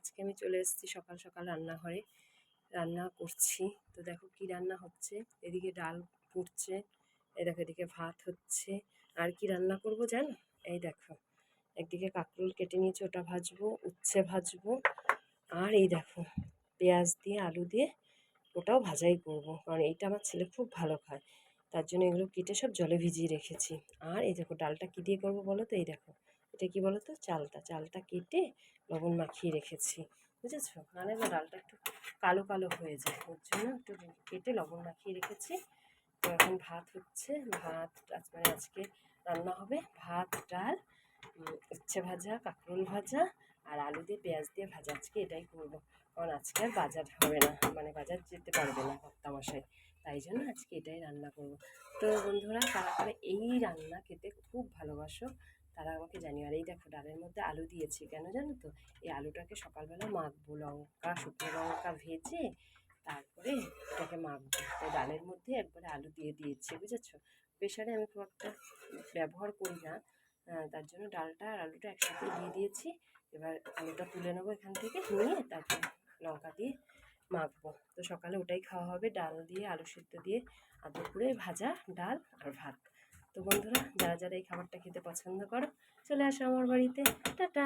আজকে আমি চলে এসেছি সকাল সকাল রান্নাঘরে। রান্না করছি। তো দেখো কি রান্না হচ্ছে। এদিকে ডাল ফুটছে এই দেখো এদিকে ভাত হচ্ছে। আর কি রান্না করব জানো? এই দেখো, একদিকে কাঁকরোল কেটে নিয়েছি, ওটা ভাজবো, উচ্ছে ভাজবো। আর এই দেখো, পেঁয়াজ দিয়ে, আলু দিয়ে ওটাও ভাজাই করব। কারণ এইটা আমার ছেলে খুব ভালো খায়। তার জন্য এগুলো কেটে সব জলে ভিজিয়ে রেখেছি। আর এই দেখো, ডালটা কী দিয়ে করব বলো তো? এই দেখো এটা কি বলো তো চালটা চালটা কেটে লবণ মাখিয়ে রেখেছি। বুঝেছ? নাহলে না ডালটা একটু কালো কালো হয়ে যায়। ওর জন্য একটু কেটে লবণ মাখিয়ে রেখেছি। তো এখন ভাত হচ্ছে। ভাত মানে আজকে রান্না হবে ভাত, ডাল উচ্ছে ভাজা, কাঁকরোল ভাজা আর আলু দিয়ে পেঁয়াজ দিয়ে ভাজা। আজকে এটাই করব। কারণ আজকে আর বাজার হবে না। মানে বাজার যেতে পারবে না ভর্তামশাই তাই জন্য আজকে এটাই রান্না করব। তো বন্ধুরা তারা এই রান্না খেতে খুব ভালোবাসো। তারা আমাকে জানিও আর এই দেখো, ডালের মধ্যে আলু দিয়েছি। কেন জানো তো? এই আলুটাকে সকালবেলা মাখবো, লঙ্কা, শুকনো লঙ্কা ভেজে তারপরে এটাকে মাখবো। তো ডালের মধ্যে একবারে আলু দিয়ে দিয়েছি, বুঝেছ? প্রেশারে আমি খুব একটা ব্যবহার করি না। তার জন্য ডালটা আর আলুটা একসাথে দিয়ে দিয়েছি। এবার আলুটা তুলে নেব এখান থেকে, নিয়ে তারপর লঙ্কা দিয়ে মাখবো। তো সকালে ওটাই খাওয়া হবে, ডাল দিয়ে, আলু সিদ্ধ দিয়ে আর দুপুরে ভাজা ডাল আর ভাত। তো বন্ধুরা যারা যারা এই খাবারটা খেতে পছন্দ করো চলে আসো আমার বাড়িতে। টাটা!